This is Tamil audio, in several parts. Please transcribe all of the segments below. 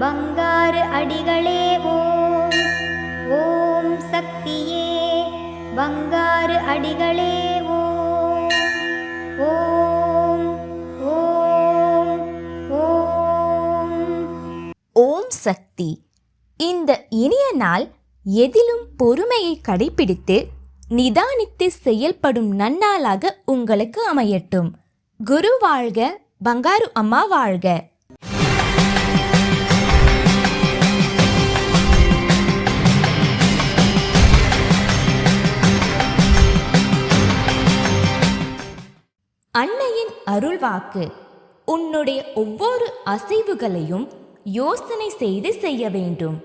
பங்காரு அடிகளே ஓம். ஓம் சக்தியே பங்காரு அடிகளே ஓம். ஓம் ஓம் ஓம். ஓம் சக்தி. இந்த இனிய நாள் எதிலும் பொறுமையை கடைபிடித்து நிதானித்து செயல்படும் நன்னாளாக உங்களுக்கு அமையட்டும். குரு வாழ்க பங்காரு அம்மா வாழ்க. அன்னையின் அருள்வாக்கு. உன்னுடைய ஒவ்வொரு அசைவுகளையும் யோசனை செய்து செய்ய வேண்டும்.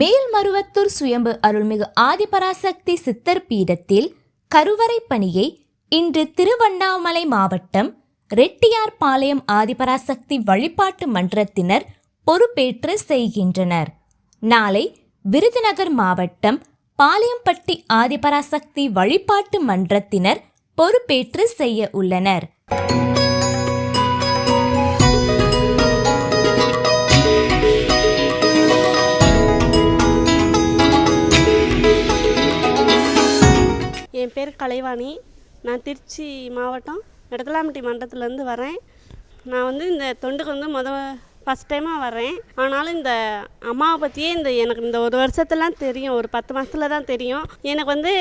மேல்மருவத்தூர் சுயம்பு அருள்மிகு ஆதிபராசக்தி சித்தர் பீடத்தில் கருவறை பணியை இன்று திருவண்ணாமலை மாவட்டம் ரெட்டியார்பாளையம் ஆதிபராசக்தி வழிபாட்டு மன்றத்தினர் பொறுப்பேற்று செய்கின்றனர். நாளை விருதுநகர் மாவட்டம் பாளையம்பட்டி ஆதிபராசக்தி வழிபாட்டு மன்றத்தினர் பொறுப்பேற்று செய்ய உள்ளனர். என் பேர் கலைவாணி. நான் திருச்சி மாவட்டம் இடத்துலாம்பட்டி மன்றத்துலேருந்து வரேன். நான் வந்து இந்த தொண்டுக்கு வந்து முத ஃபஸ்ட் டைமாக வரேன் ஆனாலும் இந்த அம்மாவை பற்றியே இந்த எனக்கு இந்த ஒரு வருஷத்துலாம் தெரியும். ஒரு பத்து மாதத்துல தான் தெரியும். எனக்கு வந்து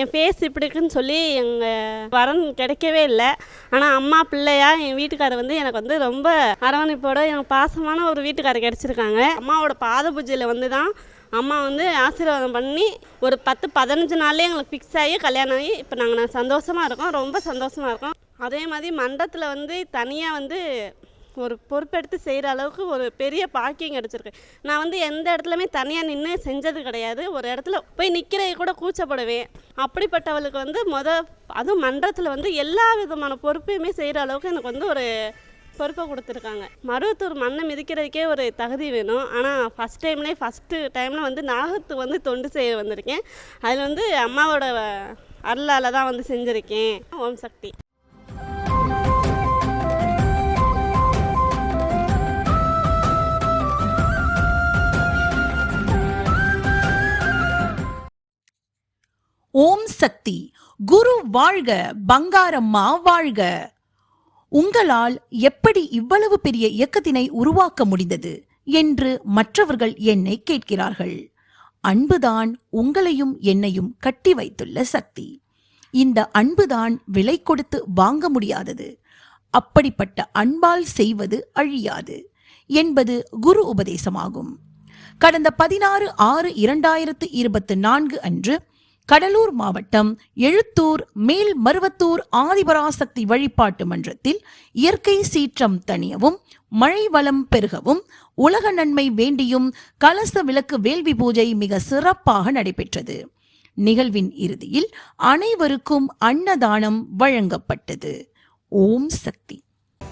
என் ஃபேஸ் இப்படி இருக்குன்னு சொல்லி எங்கள் வரன் கிடைக்கவே இல்லை. ஆனால் அம்மா பிள்ளையா என் வீட்டுக்காரர் வந்து எனக்கு வந்து ரொம்ப அரவணைப்போட எனக்கு பாசமான ஒரு வீட்டுக்காரர் கிடச்சிருக்காங்க. அம்மாவோட பாத பூஜையில் வந்து தான் அம்மா வந்து ஆசீர்வாதம் பண்ணி ஒரு பத்து பதினஞ்சு நாள்லேயே எங்களுக்கு ஃபிக்ஸ் ஆகி கல்யாணம் ஆகி இப்போ நாங்கள் சந்தோஷமாக இருக்கோம். ரொம்ப சந்தோஷமாக இருக்கோம். அதே மாதிரி மண்டபத்தில் வந்து தனியாக வந்து ஒரு பொறுப்பெடுத்து செய்கிற அளவுக்கு ஒரு பெரிய பாக்கியம் கிடச்சிருக்கு. நான் வந்து எந்த இடத்துலையுமே தனியாக நின்று செஞ்சது கிடையாது. ஒரு இடத்துல போய் நிற்கிறத கூட கூச்சப்படுவேன். அப்படிப்பட்டவளுக்கு வந்து மொத அதுவும் மன்றத்தில் வந்து எல்லா விதமான பொறுப்பையுமே செய்கிற அளவுக்கு எனக்கு வந்து ஒரு பொறுப்பை கொடுத்துருக்காங்க. மருவத்தூர் மண்ணை மிதிக்கிறதுக்கே ஒரு தகுதி வேணும். ஆனால் ஃபஸ்ட் டைம்லேயே ஃபஸ்ட்டு டைமில் வந்து நாகத்து வந்து தொண்டு செய்ய வந்திருக்கேன். அதில் வந்து அம்மாவோட அருளால் தான் வந்து செஞ்சுருக்கேன். ஓம் சக்தி. ஓம் சக்தி. குரு வாழ்க பங்காரம்மா வாழ்க. உங்களால் எப்படி இவ்வளவு பெரிய இயக்கத்தினை உருவாக்க முடிந்தது என்று மற்றவர்கள் என்னை கேட்கிறார்கள். அன்புதான் உங்களையும் என்னையும் கட்டி வைத்துள்ள சக்தி. இந்த அன்புதான் விலை கொடுத்து வாங்க முடியாதது. அப்படிப்பட்ட அன்பால் செய்வது அழியாது என்பது குரு உபதேசமாகும். கடந்த பதினாறு ஆறு இரண்டாயிரத்து இருபத்தி நான்கு அன்று கடலூர் மாவட்டம் எழுத்தூர் மேல் மருவத்தூர் ஆதிபராசக்தி வழிபாட்டு மன்றத்தில் இயற்கை சீற்றம் தணியவும் மழை வளம் பெருகவும் உலக நன்மை வேண்டியும் கலச விளக்கு வேள்வி பூஜை மிக சிறப்பாக நடைபெற்றது. நிகழ்வின் இறுதியில் அனைவருக்கும் அன்னதானம் வழங்கப்பட்டது. ஓம் சக்தி.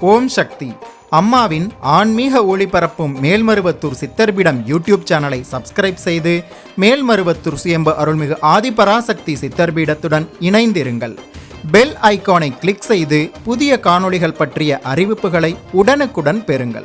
ஓம் சக்தி. அம்மாவின் ஆன்மீக ஒளிபரப்பும் மேல்மருவத்தூர் சித்தர்பிடம் யூடியூப் சேனலை சப்ஸ்கிரைப் செய்து மேல்மருவத்தூர் சுயம்பு அருள்மிகு ஆதிபராசக்தி சித்தர்பீடத்துடன் இணைந்திருங்கள். பெல் ஐகானை கிளிக் செய்து புதிய காணொளிகள் பற்றிய அறிவிப்புகளை உடனுக்குடன் பெறுங்கள்.